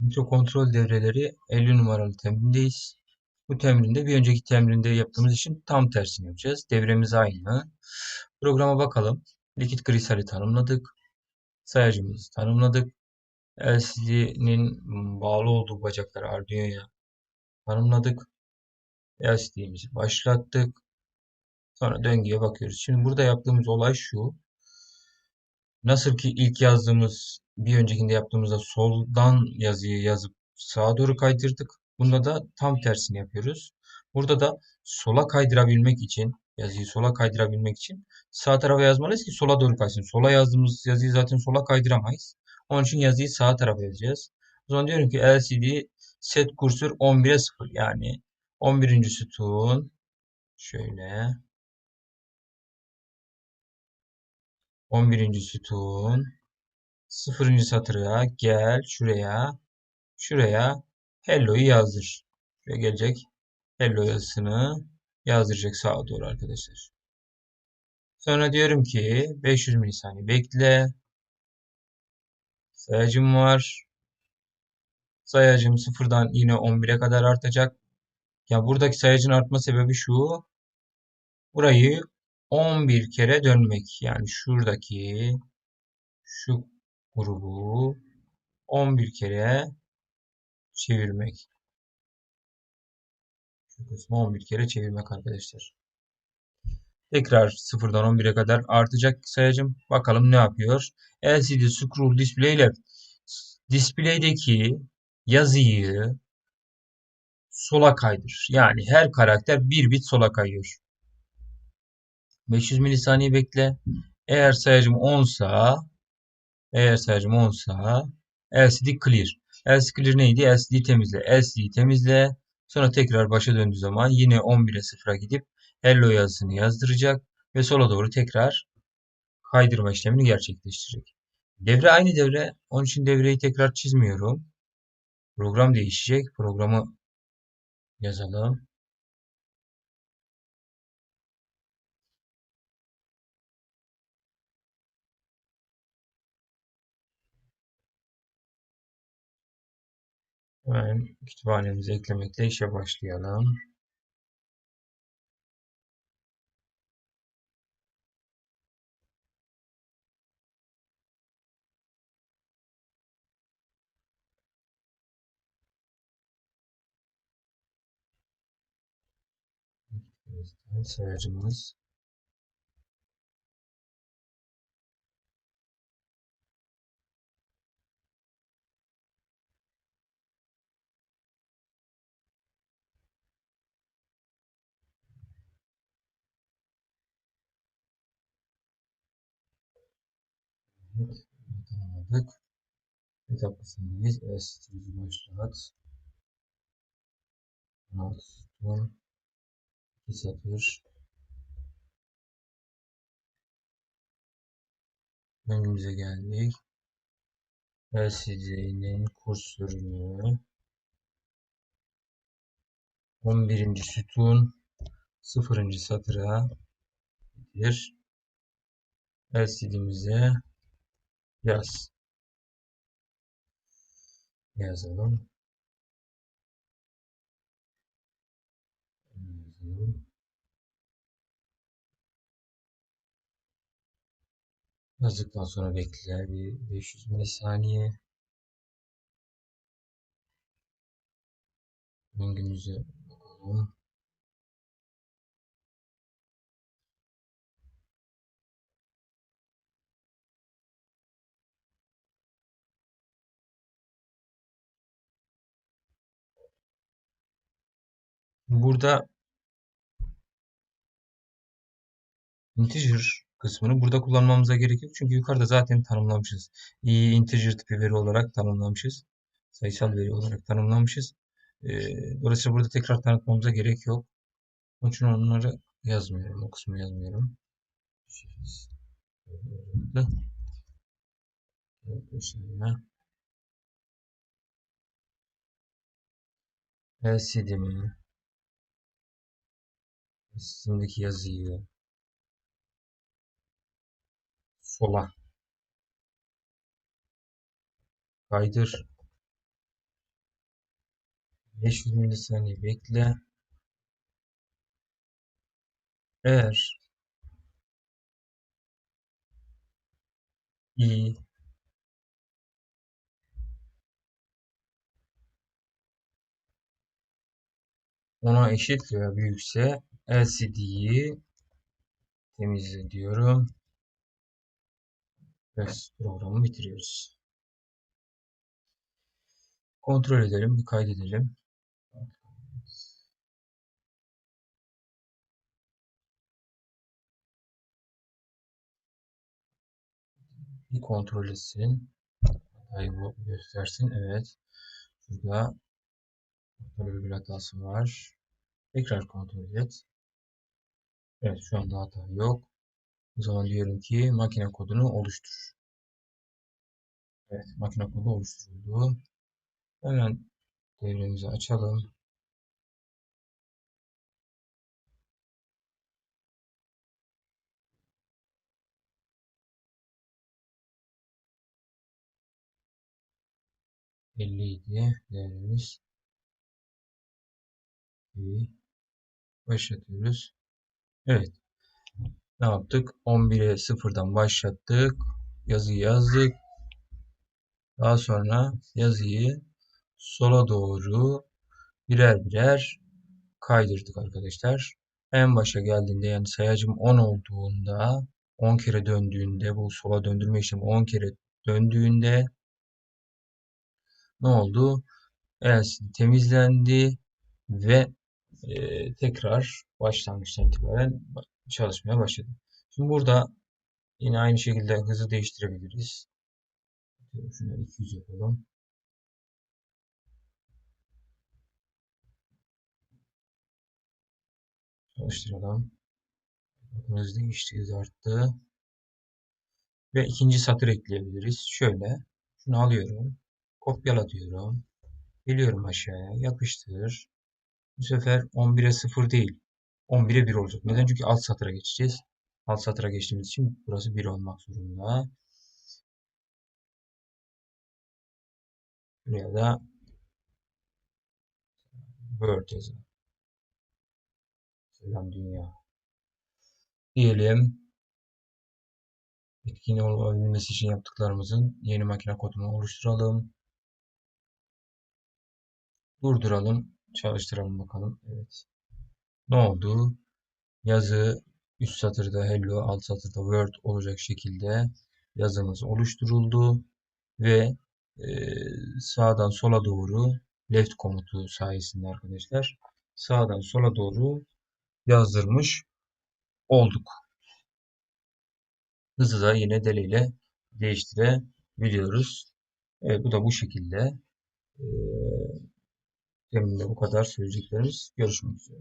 Mikro kontrol devreleri 50 numaralı temrindeyiz. Bu temrinde bir önceki temrinde yaptığımız için tam tersini yapacağız. Devremiz aynı. Programa bakalım. Likit krisali tanımladık. Sayacımızı tanımladık. LCD'nin bağlı olduğu bacakları Arduino'ya tanımladık. LCD'mizi başlattık. Sonra döngüye bakıyoruz. Şimdi burada yaptığımız olay şu. Nasıl ki ilk yazdığımız bir öncekinde yaptığımızda soldan yazıyı yazıp sağa doğru kaydırdık. Bunda da tam tersini yapıyoruz. Burada da sola kaydırabilmek için yazıyı sola kaydırabilmek için sağ tarafa yazmalıyız ki sola doğru kaysın. Sola yazdığımız yazıyı zaten sola kaydıramayız. Onun için yazıyı sağ tarafa yazacağız. O zaman diyorum ki LCD set kursör 11'e 0 yani 11. sütun şöyle 11. sütun 0. satıra gel şuraya şuraya hello'yu yazdır. Şuraya gelecek hello yazısını yazdıracak sağa doğru arkadaşlar. Sonra diyorum ki 500 milisaniye bekle. Sayacım var. Sayacım sıfırdan yine 11'e kadar artacak. Ya buradaki sayacın artma sebebi şu. Burayı 11 kere dönmek. Yani şuradaki şu grubu 11 kere çevirmek. Şu kısmı 11 kere çevirmek arkadaşlar. Tekrar sıfırdan 11'e kadar artacak sayacım. Bakalım ne yapıyor. LCD Scroll Display ile display'deki yazıyı sola kaydır. Yani her karakter bir bit sola kayıyor. 500 milisaniye bekle. Eğer sayacım 10 sa eğer sayacım 10 sa LCD clear. LCD clear neydi? LCD temizle. LCD temizle. Sonra tekrar başa döndüğü zaman yine 11'e 0'a gidip hello yazısını yazdıracak ve sola doğru tekrar kaydırma işlemini gerçekleştirecek. Devre aynı devre. Onun için devreyi tekrar çizmiyorum. Program değişecek. Programı yazalım. Hemen kütüphanemizi eklemekle işe başlayalım. sayacımız Evet, tanımladık. Etap kısmındayız. S3'ü başlat. 16 sütun. 2 satır. Önümüze geldik. LCD'nin kursörünü 11. sütun 0. satıra bir LCD'mize yaz. Yazalım. Yazalım. Yazdıktan sonra bekler bir 500 milisaniye. Döngümüze bakalım. Burada integer kısmını burada kullanmamıza gerek yok. Çünkü yukarıda zaten tanımlamışız. İyi integer tipi veri olarak tanımlamışız. Sayısal veri olarak tanımlamışız. Ee, dolayısıyla burada tekrar tanıtmamıza gerek yok. Onun için onları yazmıyorum. O kısmı yazmıyorum. LCD'mi sistemdeki yazıyı sola kaydır 500 milisaniye bekle. Eğer i ona eşit veya büyükse LCD'yi temizle diyorum. Ve programı bitiriyoruz. Kontrol edelim, bir kaydedelim. Bir kontrol etsin. Hatayı göstersin. Evet. Şurada virgül hatası var. Tekrar kontrol et. Evet şu anda hata yok. O zaman diyorum ki makine kodunu oluştur. Evet makine kodu oluşturuldu. Hemen devremizi açalım. Elliydi devremiz. Başlatıyoruz. Evet. Ne yaptık? 11'e 0'dan başlattık. Yazıyı yazdık. Daha sonra yazıyı sola doğru birer birer kaydırdık arkadaşlar. En başa geldiğinde yani sayacım 10 olduğunda 10 kere döndüğünde bu sola döndürme işlemi 10 kere döndüğünde ne oldu? LCD temizlendi ve e, tekrar başlangıçtan itibaren çalışmaya başladı. Şimdi burada yine aynı şekilde hızı değiştirebiliriz. Şunu 200 yapalım. Çalıştıralım. Hız değişti, hız arttı. Ve ikinci satır ekleyebiliriz. Şöyle, şunu alıyorum. Kopyala diyorum. Geliyorum aşağıya, yapıştır. Bu sefer 11'e 0 değil. 11'e 1 olacak. Neden? Çünkü alt satıra geçeceğiz. Alt satıra geçtiğimiz için burası 1 olmak zorunda. Buraya da Word yazalım. Selam dünya. Diyelim. Etkin olabilmesi için yaptıklarımızın yeni makine kodunu oluşturalım. Durduralım. Çalıştıralım bakalım. Evet. Ne oldu? Yazı üst satırda hello, alt satırda word olacak şekilde yazımız oluşturuldu ve e, sağdan sola doğru left komutu sayesinde arkadaşlar sağdan sola doğru yazdırmış olduk. Hızı da yine deliyle değiştirebiliyoruz. Evet, bu da bu şekilde. Ee, Demin de bu kadar söyleyeceklerimiz. Görüşmek üzere.